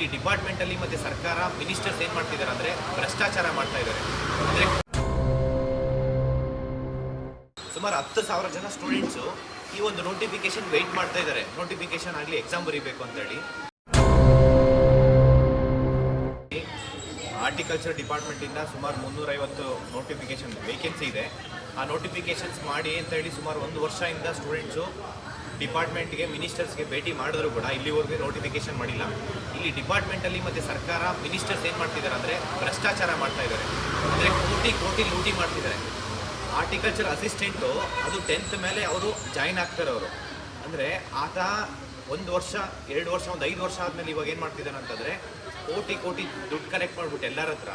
ಇಲ್ಲಿ ಡಿಪಾರ್ಟ್ಮೆಂಟ್ ಅಲ್ಲಿ ಮತ್ತೆ ಸರ್ಕಾರ, ಮಿನಿಸ್ಟರ್ಸ್ ಏನ್ ಮಾಡ್ತಿದ್ದಾರೆ ಅಂದ್ರೆ ಭ್ರಷ್ಟಾಚಾರ ಮಾಡ್ತಾ ಇದ್ದಾರೆ ಸುಮಾರು ಹತ್ತು ಸಾವಿರ ಜನ ಸ್ಟೂಡೆಂಟ್ಸು ಈ ಒಂದು ನೋಟಿಫಿಕೇಶನ್ ವೆಯ್ಟ್ ಮಾಡ್ತಾ ಇದ್ದಾರೆ ನೋಟಿಫಿಕೇಶನ್ ಆಗಲಿ ಎಕ್ಸಾಮ್ ಬರೀಬೇಕು ಅಂತೇಳಿ ಆರ್ಟಿಕಲ್ಚರ್ ಡಿಪಾರ್ಟ್ಮೆಂಟಿಂದ ಸುಮಾರು ಮುನ್ನೂರೈವತ್ತು ನೋಟಿಫಿಕೇಶನ್ ವೇಕೆನ್ಸಿ ಇದೆ. ಆ ನೋಟಿಫಿಕೇಶನ್ಸ್ ಮಾಡಿ ಅಂತ ಹೇಳಿ ಸುಮಾರು ಒಂದು ವರ್ಷದಿಂದ ಸ್ಟೂಡೆಂಟ್ಸು ಡಿಪಾರ್ಟ್ಮೆಂಟ್ಗೆ ಮಿನಿಸ್ಟರ್ಸ್ಗೆ ಭೇಟಿ ಮಾಡಿದ್ರು ಕೂಡ ಇಲ್ಲಿವರೆಗೂ ನೋಟಿಫಿಕೇಶನ್ ಮಾಡಿಲ್ಲ. ಇಲ್ಲಿ ಡಿಪಾರ್ಟ್ಮೆಂಟಲ್ಲಿ ಮತ್ತು ಸರ್ಕಾರ ಮಿನಿಸ್ಟರ್ಸ್ ಏನು ಮಾಡ್ತಿದ್ದಾರೆ ಅಂದರೆ ಭ್ರಷ್ಟಾಚಾರ ಮಾಡ್ತಾ ಇದ್ದಾರೆ. ಅಂದರೆ ಕೋಟಿ ಕೋಟಿ ಲೂಟಿ ಮಾಡ್ತಿದ್ದಾರೆ. ಆರ್ಟಿಕಲ್ಚರ್ ಅಸಿಸ್ಟೆಂಟು, ಅದು ಟೆಂತ್ ಮೇಲೆ ಅವರು ಜಾಯಿನ್ ಆಗ್ತಾರೆ ಅವರು. ಅಂದರೆ ಆತ ಒಂದು ವರ್ಷ, ಎರಡು ವರ್ಷ, ಒಂದು ಐದು ವರ್ಷ ಆದಮೇಲೆ ಇವಾಗ ಏನು ಮಾಡ್ತಿದ್ದಾರೆ ಅಂತಂದರೆ ಕೋಟಿ ಕೋಟಿ ದುಡ್ಡು ಕಲೆಕ್ಟ್ ಮಾಡಿಬಿಟ್ಟು ಎಲ್ಲರ ಹತ್ರ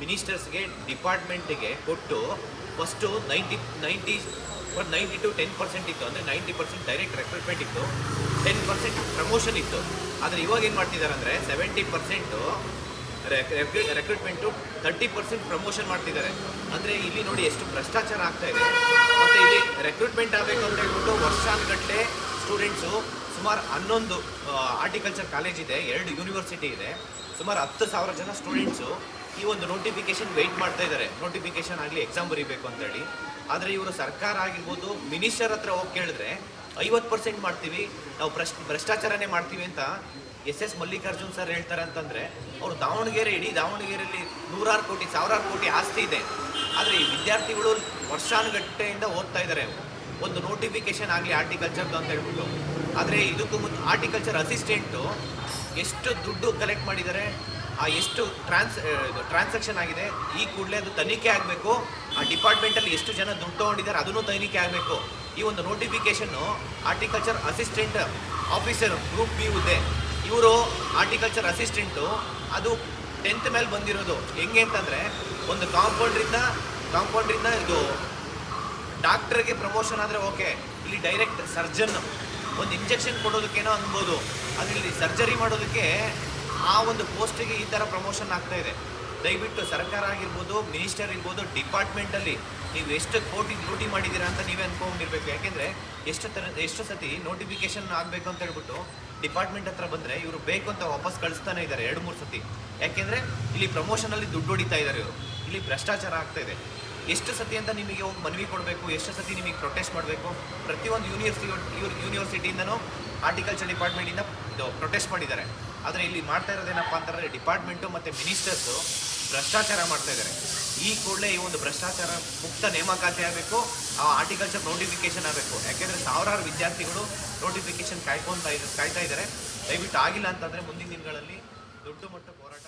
ಮಿನಿಸ್ಟರ್ಸ್ಗೆ ಡಿಪಾರ್ಟ್ಮೆಂಟಿಗೆ ಕೊಟ್ಟು first ninety ninety ninety two ten percent ಇತ್ತು, ಅಂದರೆ ನೈಂಟಿ ಪರ್ಸೆಂಟ್ ಡೈರೆಕ್ಟ್ ರೆಕ್ರೂಟ್ಮೆಂಟ್ ಇತ್ತು. ಟೆನ್ ಪರ್ಸೆಂಟ್ ಪ್ರಮೋಷನ್ ಇತ್ತು. ಆದರೆ ಇವಾಗ ಏನು ಮಾಡ್ತಿದ್ದಾರೆ ಅಂದರೆ seventy percent recruitment thirty percent promotion ಮಾಡ್ತಿದ್ದಾರೆ ಅಂದರೆ ಇಲ್ಲಿ ನೋಡಿ ಎಷ್ಟು ಭ್ರಷ್ಟಾಚಾರ ಆಗ್ತಾ ಇದೆ. ಮತ್ತು ಇಲ್ಲಿ ರೆಕ್ರೂಟ್ಮೆಂಟ್ ಆಗಬೇಕು ಅಂತ ಹೇಳ್ಬಿಟ್ಟು ವರ್ಷಾನುಗಟ್ಟಲೆ ಸ್ಟೂಡೆಂಟ್ಸು ಸುಮಾರು ಹನ್ನೊಂದು ಆರ್ಟಿಕಲ್ಚರ್ ಕಾಲೇಜ್ ಇದೆ, ಎರಡು ಯೂನಿವರ್ಸಿಟಿ ಇದೆ. ಸುಮಾರು ಹತ್ತು ಸಾವಿರ ಜನ ಸ್ಟೂಡೆಂಟ್ಸು ಈ ಒಂದು ನೋಟಿಫಿಕೇಶನ್ ವೆಯ್ಟ್ ಮಾಡ್ತಾ ಇದ್ದಾರೆ. ನೋಟಿಫಿಕೇಶನ್ ಆಗಲಿ ಎಕ್ಸಾಮ್ ಬರೀಬೇಕು ಅಂತೇಳಿ. ಆದರೆ ಇವರು ಸರ್ಕಾರ ಆಗಿರ್ಬೋದು ಮಿನಿಸ್ಟರ್ ಹತ್ರ ಹೋಗಿ ಕೇಳಿದ್ರೆ ಐವತ್ತು ಪರ್ಸೆಂಟ್ ಮಾಡ್ತೀವಿ, ನಾವು ಭ್ರಷ್ ಭ್ರಷ್ಟಾಚಾರನೇ ಮಾಡ್ತೀವಿ ಅಂತ ಎಸ್ ಎಸ್ ಮಲ್ಲಿಕಾರ್ಜುನ್ ಸರ್ ಹೇಳ್ತಾರೆ ಅಂತಂದರೆ, ಅವರು ದಾವಣಗೆರೆ, ಇಡೀ ದಾವಣಗೆರೆಯಲ್ಲಿ ನೂರಾರು ಕೋಟಿ, ಸಾವಿರಾರು ಕೋಟಿ ಆಸ್ತಿ ಇದೆ. ಆದರೆ ಈ ವಿದ್ಯಾರ್ಥಿಗಳು ವರ್ಷಾನುಗಟ್ಟೆಯಿಂದ ಓದ್ತಾ ಇದ್ದಾರೆ. ಒಂದು ನೋಟಿಫಿಕೇಶನ್ ಆಗಲಿ ಆರ್ಟಿಕಲ್ಚರ್ದು ಅಂತ ಹೇಳ್ಬಿಟ್ಟು. ಆದರೆ ಇದಕ್ಕೂ ಮುಂದೆ ಆರ್ಟಿಕಲ್ಚರ್ ಅಸಿಸ್ಟೆಂಟು ಎಷ್ಟು ದುಡ್ಡು ಕಲೆಕ್ಟ್ ಮಾಡಿದ್ದಾರೆ? ಆ ಎಷ್ಟು ಟ್ರಾನ್ಸ್ ಟ್ರಾನ್ಸಾಕ್ಷನ್ ಆಗಿದೆ, ಈ ಕೂಡಲೇ ಅದು ತನಿಖೆ ಆಗಬೇಕು. ಆ ಡಿಪಾರ್ಟ್ಮೆಂಟಲ್ಲಿ ಎಷ್ಟು ಜನ ದುಡ್ಡು ತೊಗೊಂಡಿದ್ದಾರೆ, ಅದನ್ನು ತನಿಖೆ ಆಗಬೇಕು. ಈ ಒಂದು notification horticulture assistant officer group B ಹುದ್ದೆ. ಇವರು ಆರ್ಟಿಕಲ್ಚರ್ ಅಸಿಸ್ಟೆಂಟು ಅದು ಟೆಂತ್ ಮೇಲೆ ಬಂದಿರೋದು. ಹೆಂಗೆ ಅಂತಂದರೆ, ಒಂದು ಕಾಂಪೌಂಡ್ರಿಂದ ಕಾಂಪೌಂಡ್ರಿಂದ ಇದು ಡಾಕ್ಟ್ರಿಗೆ ಪ್ರಮೋಷನ್ ಆದರೆ ಓಕೆ ಇಲ್ಲಿ ಡೈರೆಕ್ಟ್ ಸರ್ಜನ್ ಒಂದು ಇಂಜೆಕ್ಷನ್ ಕೊಡೋದಕ್ಕೇನೋ ಅನ್ಬೋದು. ಅದರಲ್ಲಿ ಸರ್ಜರಿ ಮಾಡೋದಕ್ಕೆ ಆ ಒಂದು ಪೋಸ್ಟಿಗೆ ಈ ಥರ ಪ್ರಮೋಷನ್ ಆಗ್ತಾ ಇದೆ. ದಯವಿಟ್ಟು ಸರ್ಕಾರ ಆಗಿರ್ಬೋದು, ಮಿನಿಸ್ಟರ್ ಇರ್ಬೋದು ಡಿಪಾರ್ಟ್ಮೆಂಟಲ್ಲಿ ನೀವು ಎಷ್ಟು ಕೋಟಿ ಲೂಟಿ ಮಾಡಿದ್ದೀರಾ ಅಂತ ನೀವೇ ಅನ್ಕೊಂಡಿರ್ಬೇಕು. ಯಾಕೆಂದರೆ ಎಷ್ಟು ಥರ ಎಷ್ಟು ಸತಿ ನೋಟಿಫಿಕೇಷನ್ ಆಗಬೇಕು ಅಂತ ಹೇಳ್ಬಿಟ್ಟು ಡಿಪಾರ್ಟ್ಮೆಂಟ್ ಹತ್ರ ಬಂದರೆ ಇವರು ಬೇಕು ಅಂತ ವಾಪಸ್ ಕಳಿಸ್ತಾನೆ ಇದ್ದಾರೆ ಎರಡು, ಮೂರು ಸತಿ. ಯಾಕೆಂದರೆ ಇಲ್ಲಿ ಪ್ರಮೋಷನಲ್ಲಿ ದುಡ್ಡು ಹೊಡಿತಾ ಇದ್ದಾರೆ ಇವರು. ಇಲ್ಲಿ ಭ್ರಷ್ಟಾಚಾರ ಆಗ್ತಾ ಇದೆ. ಎಷ್ಟು ಸತಿ ಅಂತ ನಿಮಗೆ ಹೋಗಿ ಮನವಿ ಕೊಡಬೇಕು, ಎಷ್ಟು ಸತಿ ನಿಮಗೆ ಪ್ರೊಟೆಸ್ಟ್ ಮಾಡಬೇಕು? ಪ್ರತಿಯೊಂದು ಯೂನಿವರ್ಸಿಟಿ ಯೂನಿವರ್ಸಿಟಿಯಿಂದನೂ ಆರ್ಟಿಕಲ್ಚರ್ ಡಿಪಾರ್ಟ್ಮೆಂಟಿಂದ ಇದು ಪ್ರೊಟೆಸ್ಟ್ ಮಾಡಿದ್ದಾರೆ. ಆದರೆ ಇಲ್ಲಿ ಮಾಡ್ತಾ ಇರೋದೇನಪ್ಪ ಅಂತಂದರೆ ಡಿಪಾರ್ಟ್ಮೆಂಟು ಮತ್ತು ಮಿನಿಸ್ಟರ್ಸು ಭ್ರಷ್ಟಾಚಾರ ಮಾಡ್ತಾ ಇದ್ದಾರೆ ಈ ಕೂಡಲೇ ಈ ಒಂದು ಭ್ರಷ್ಟಾಚಾರ ಮುಕ್ತ ನೇಮಕಾತಿ ಆಗಬೇಕು, ಆ ಆರ್ಟಿಕಲ್ಚರ್ ನೋಟಿಫಿಕೇಶನ್ ಆಗಬೇಕು. ಯಾಕೆಂದರೆ ಸಾವಿರಾರು ವಿದ್ಯಾರ್ಥಿಗಳು ನೋಟಿಫಿಕೇಶನ್ ಕಾಯ್ಕೊತಾ ಕಾಯ್ತಾ ಇದ್ದಾರೆ ದಯವಿಟ್ಟು ಆಗಿಲ್ಲ ಅಂತಂದರೆ ಮುಂದಿನ ದಿನಗಳಲ್ಲಿ ದೊಡ್ಡ ಮಟ್ಟ ಹೋರಾಟ